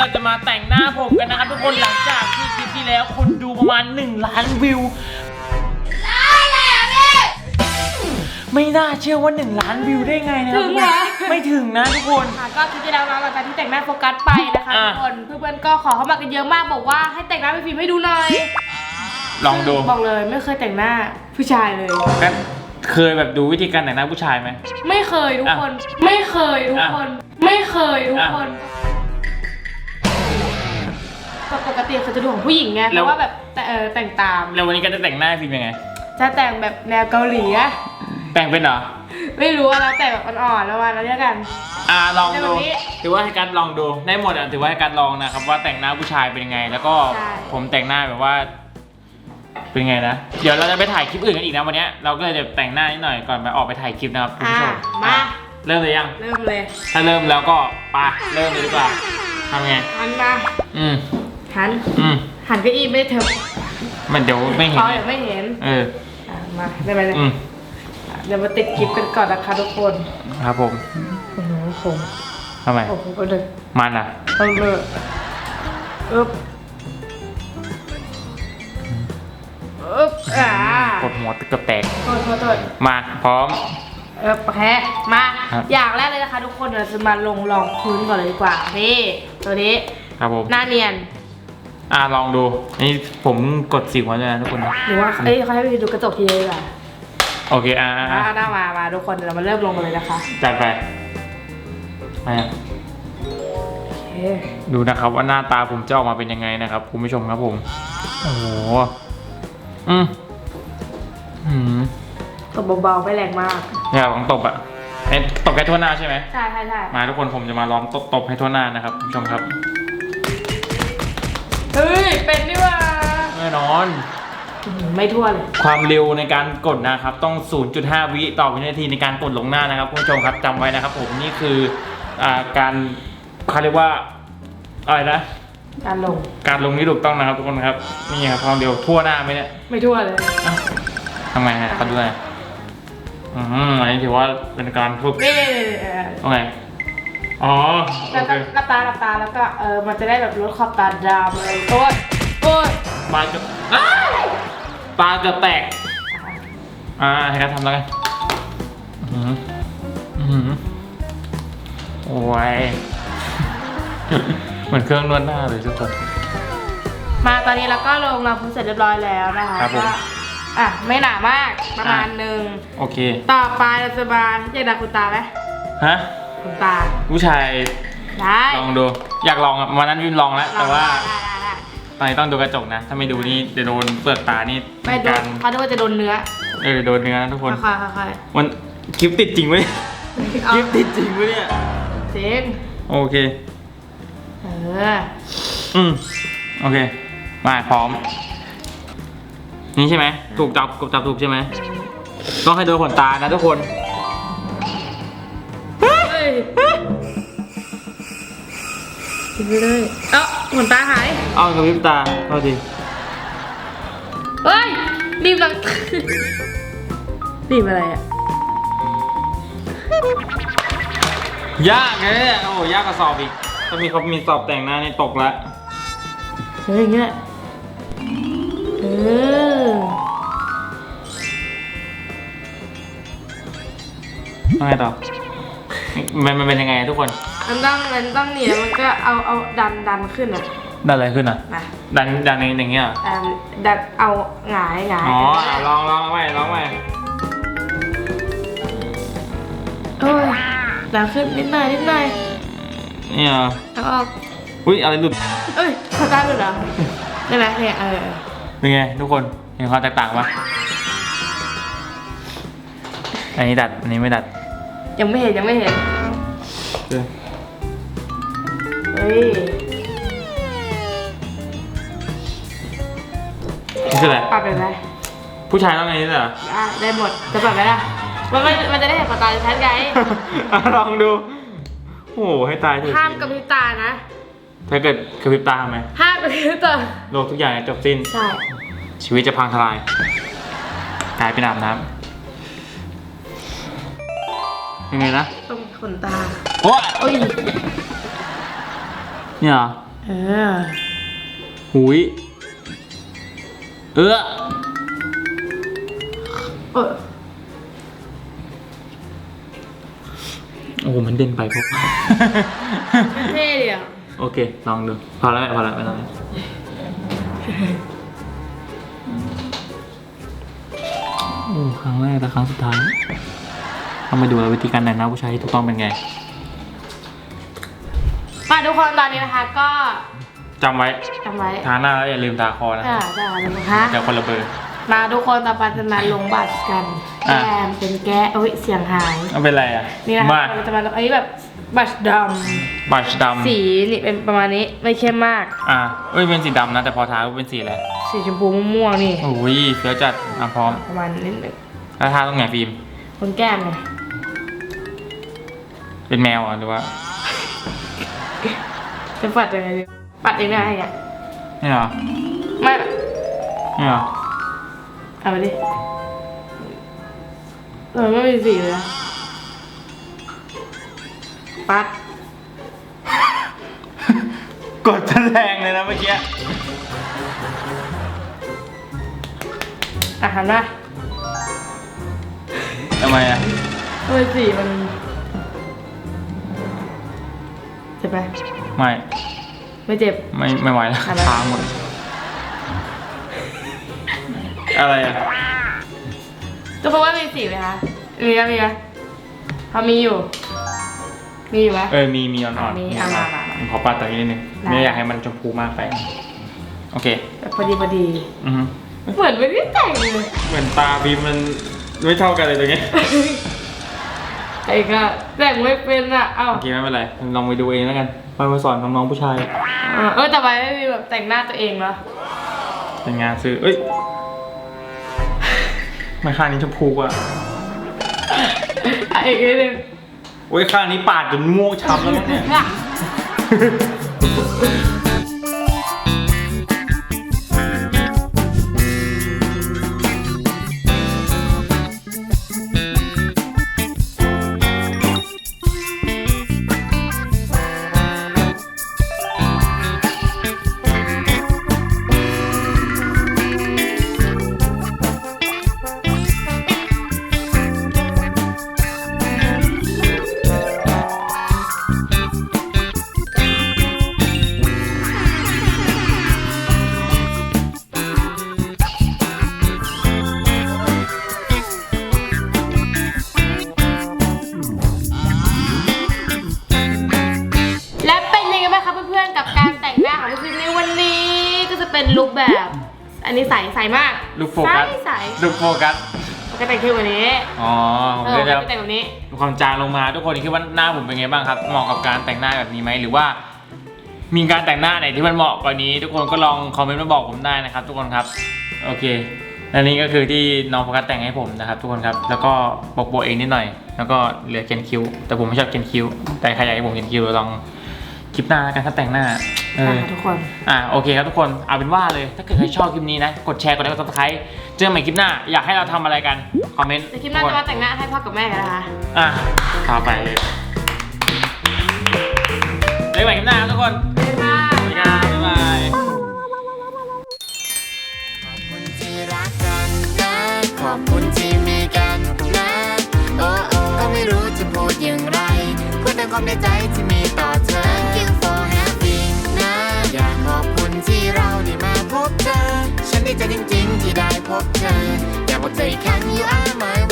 เราจะมาแต่งหน้าผมกันนะครับทุกคนหลังจากที่คลิปที่แล้วคนดูประมาณ 1 ล้านวิว ไม่น่าเชื่อว่า 1 ล้านวิวได้ไงนะครับถึงเหรอ ไม่ถึงนะทุกคน ค่ะก็คลิปที่แล้วนะหลังจากที่แต่งหน้าโฟกัสไปนะคะอะ ทุกคนเพื่อนๆก็ขอเข้ามากันเยอะมากบอกว่าให้แต่งหน้าไปฟิล์มให้ดูหน่อยลองดูบอกเลยไม่เคยแต่งหน้าผู้ชายเลยงั้นเคยแบบดูวิธีการแต่งหน้าผู้ชายไหม ไม่เคยทุกอะคน ไม่เคยทุกอะคน ไม่เคยทุกอ่ะคนปกติเขาจะดูของผู้หญิงไงเพแล้วราะว่าแบบแต่เออแต่งตาม แล้ววันนี้ก็จะแต่งหน้าให้ฟิล์มยังไง จะแต่งแบบแนวเกาหลีอะแต่งเป็นเหรอ ไม่รู้อะแล้วแต่แบบอ่อนๆแล้ววันแล้วเรียกกัน อ่าลองแต่ดูวันนี้ถือว่าให้การลองดู ได้หมดอะถือว่าให้การลองนะครับว่าแต่งหน้าผู้ชายเป็นยังไง แล้วก็ใช่ ผมแต่งหน้าแบบว่า เป็นไงนะ เดี๋ยวเราจะไปถ่ายคลิปอื่นกันอีกนะวันเนี้ยเราก็เลยจะแต่งหน้านิดหน่อยก่อนไปออกไปถ่ายคลิปนะครับคุณอะผู้ชมมา อะเริ่มเลยยัง เริ่มเลยถ้าเริ่มแล้วก็ไปะเริ่มเลยดีกว่าทำไงหันมา อืม หัน อืมหันเก็อีไม่เถอะมันเดี๋ยวไม่เห็น เขาไงเดี๋ยวไม่เห็นเออ อะมาได้ไหมเนี่ยอืมเดี๋ยวมาติดคลิปกันก่อนนะคะทุกคนครับผมโอ้โหผมทำไมโอ้โหก็เลยมันอะต้องเลิกอึ๊บอึ๊บอ่ากดหัวเกือบแตก โทษโทษโทษ มาพร้อม เออโอเคมา ครับ อย่างแรกเลยนะคะทุกคนเดี๋ยวเราจะมาลงรองพื้นก่อนเลยดีกว่านี่ตัวนี้ ครับผม หน้าเนียน อ่าลองดูนี่ผมกดสีหัวด้วยนะทุกคนนะหรือว่าเอ้ยเขาให้ไปดูกระจกทีเลยดีกว่าโอเคอ่าอ่าอ่าอ่าหน้ามามาทุกคนเดี๋ยวเรามาเริ่มลงกันเลยนะคะจัดไปมาโอเคดูนะครับว่าหน้าตาผมจะออกมาเป็นยังไงนะครับคุณผู้ชมครับผมโอ้โหอืมอืมตบเบาๆไม่แรงมากเนี่ยของตบอะเอ้ยตบแค่ทั่วหน้าใช่ไหม ใช่ใช่ใช่มาทุกคนผมจะมาล้อมตบตบให้ทั่วหน้านะครับคุณผู้ชมครับเฮ้ย เป็นนี่หว่าแน่นอนอื้อหือไม่ทั่วเลย ความเร็วในการกดนะครับ ต้อง 0.5 วิต่อวินาทีในการกดลงหน้านะครับคุณผู้ชมครับจำไว้นะครับ ผมนี่คืออ่าการเขาเรียกว่าอะไรนะ การลง การลงที่ถูกต้องนะครับทุกคนครับนี่ครับความเร็วทั่วหน้าไหมเนี่ยไม่ทั่วเลยอะทำไมฮะเขาดูหน่อยอืมอันนี้ถือว่าเป็นการฝึกนี่เออโอเค อ๋อโอแล้วเคก็หลับตาหลับตาแล้วก็เออมันจะได้แบบลดขอบตาดำเลยโอ้ยโอ้ยปลาจะอ้ายปลาจะแตก อ่าให้การทำแล้วกันอื้อหืออื้อหือโอ้ย เหมือนเครื่องนวดหน้าเลยทุกคน มาตอนนี้เราก็ลงรองพื้นเสร็จเรียบร้อยแล้วนะคะครับผม ก็อะไม่หนามากประมาณอะหนึ่งโอเค ต่อไปเราจะมาอยากดักคุณตาไหมฮะ คุณตาผู้ชายได้ลองดู อยากลองอะวันนั้นวิมลองแล้ว แต่ว่าได้ได้ได้ตอนนี้ต้องดูกระจกนะ ถ้าไม่ดูนี่เดี๋ยวโดนเปลือกตานี่ไม่โดกานรเขาคิดว่าจะโดนเนื้อเออโดนเนื้อนะทุกคนค่อยๆค่อยมันคลิปติดจริงไหมๆเอาคลิปติดจริงไหมเนี่ยเสียงโอเค เอออืมโอเค มาพร้อม นี่ใช่ไหม ถูกจับกดจับถูกใช่ไหมต้องให้โดนขนตานะทุกคนเฮ้ย กินไปเลยเอ้าขนตาหาย เอากระพริบตาโทษทีเฮ้ยรีบหลัง รีบอะไรอะ ยากนะเนี่ยโอ้ยากกว่าสอบอีก ถ้ามีเขามีสอบแต่งหน้านี่ตกละเฮ้ยอย่างเงี้ยเออต้องไงต่อ มันมันเป็นยังไงทุกคน มันต้องมันต้องหนีแล้วมันก็เอาเอาดันดันขึ้นอะดันอะไรขึ้นอะมาดันดันในอย่างเงี้ยเหรอดันดันเอาหงายหงายอ๋ออะลองลองเอาไว้ลองไว้โอ้ยดันขึ้นนิดหน่อยนิดหน่อยนี่เหรอเอาออกอุ้ยอะไรหลุดเอ้ยขอตาหลุดเหรอได้ไหมเนี่ยเออเป็นไงทุกคนเห็นความแตกต่างปะอันนี้ดัดอันนี้ไม่ดัด ยังไม่เห็นยังไม่เห็นเออเฮ้ย นี่คืออะไร ปรับเป็นไรผู้ชายต้องอันนี้ด้วยเหรอ อะได้หมด จะปรับไหมล่ะ มันมันมันจะได้เห็นขอตาชัดไงอะลองดู โอ้โห ให้ตายเถอะห้ามกระพริบตานะ ถ้าเกิดกระพริบตาทำไหมห้ามกระพริบตาโลกทุกอย่างจะจบสิ้น ใช่ ชีวิตจะพังทลาย กลายเป็นอาบน้ำ ยังไงนะต้องขนตา โอ้ยโอ้ย เนี่ยเหรอเออ หุยเออเออโอ้โหมันเด่นไปพวก เท่ดีอะโอเค ลองดูพอแล้วแม่พอแล้วไม่ต้องโอ้ครั้งแรกแต่ครั้งสุดท้าย ต้องมาดูแล้ววิธีการแต่งหน้าผู้ชายที่ถูกต้องเป็นไงมาทุกคนตอนนี้นะคะก็จำไว้จำไว้ทาหน้าแล้วอย่าลืมทาคอนะอ่าได้แล้วนะคะเดี๋ยวคนละเบอร์มาทุกคนต่อไปจะมาลงบัตรกันอะแกมเป็นแก้เอ้ยเสียงหายเอาเป็นไรอะนี่นะคะมาเราจะมาลงอันนี้แบบบัตรดบัชดำสีนี่เป็นประมาณนี้ไม่เข้มมากำอะเอ้ยเป็นสีดำนะแต่พอทาก็เป็นสีอะไรสีชมพูม่วงๆนี่โอ้ยเฟี้ยวจัดอะพร้อมประมาณนิดหนึ่งแล้วทาตรงไหนฟิล์มบนแก้มไง เป็นแมวอะหรือว่าจะปัดยังไงดีปัดเองได้ไงนี่เหรอไม่นี่เหรอเอาไปดิเออไม่มีสีเลยนะปัดกดจะแรงเลยนะเมื่อกี้อะหันมาทำไมอะ ทำไมสีมัน เจ็บไหมไม่ไม่เจ็บ ไม่ไม่ไหวแล้วอะไรทาหมดอะไรอะก็เพราะว่ามีสีไหมคะมีไหมมีไหมพอมีอยู่ มีอยู่ไหม เออมีมีอ่อนๆมีอะมามามาผมขอปัดตรงนี้นิดนึงได้ ไม่อยากให้มันชมพูมากไปโอเคแบบพอดีพอดีอือฮึเหมือนไม่ได้แต่งเลย เหมือนตาบีมมันไม่เท่ากันเลยตรงนี้ ไอ้ก็แต่งไม่เป็นอะ เอ้าโอเคไม่เป็นไรลองไปดูเองแล้วกันไปมาสอนน้องๆผู้ชายเออเออแต่ไปไม่มีแบบแต่งหน้าตัวเองเหรอเป็นงานซื้อเอ้ยไม่ข้างนี้ชมพูอะอะอีกนิดนึงโอ้ยข้างนี้ปาดจนม่วงช้ำแล้วมั้งเนี่ย เป็นลุคแบบ อันนี้ใสใสมากลูกโฟกัสใสลูกโฟกัสๆก็แต่งเข้มกว่านี้อ๋อผมเออก็จะไม่แต่งแบบนี้มีความจางลงมาทุกคนคิดว่าหน้าผมเป็นไงบ้างครับเหมาะกับการแต่งหน้าแบบนี้ไหมหรือว่า มีการแต่งหน้าไหนที่มันเหมาะกว่านี้ ทุกคนก็ลองคอมเมนต์มาบอกผมได้นะครับ ทุกคนครับโอเคและนี่ก็คือที่น้องโฟกัสแต่งให้ผมนะครับ ทุกคนครับแล้วก็ปกโบเองนิดหน่อย แล้วก็เหลือเขียนคิ้ว แต่ผมไม่ชอบเขียนคิ้ว แต่ใครอยากให้ผมเขียนคิ้วลองคลิปหน้าแล้วกันถ้าแต่งหน้าเออค่ะ ทุกคน อะโอเคครับทุกคนเอาเป็นว่าเลยถ้าเกิดใครชอบคลิปนี้นะ กดแชร์กดไลค์กดซับสไครต์เจอกันใหม่คลิปหน้า อยากให้เราทำอะไรกัน คอมเมนต์ในคลิปหน้าจะมาแต่งหน้าให้พ่อกับแม่กันนะคะอะต่อไปเลยเจอกันใหม่คลิปหน้าครับทุกคนบ๊ายบายสวัสดีครับบ๊ายบายขอบคุณที่รักกันนะขอบคุณที่มีกันนะ โอ้โอ้ก็ไม่รู้จะพูดอย่างไรพูดแต่ความในใจที่ ดีใจจริง ๆ ที่ได้พบเธออยากบอกใจแอีครั้ง you are my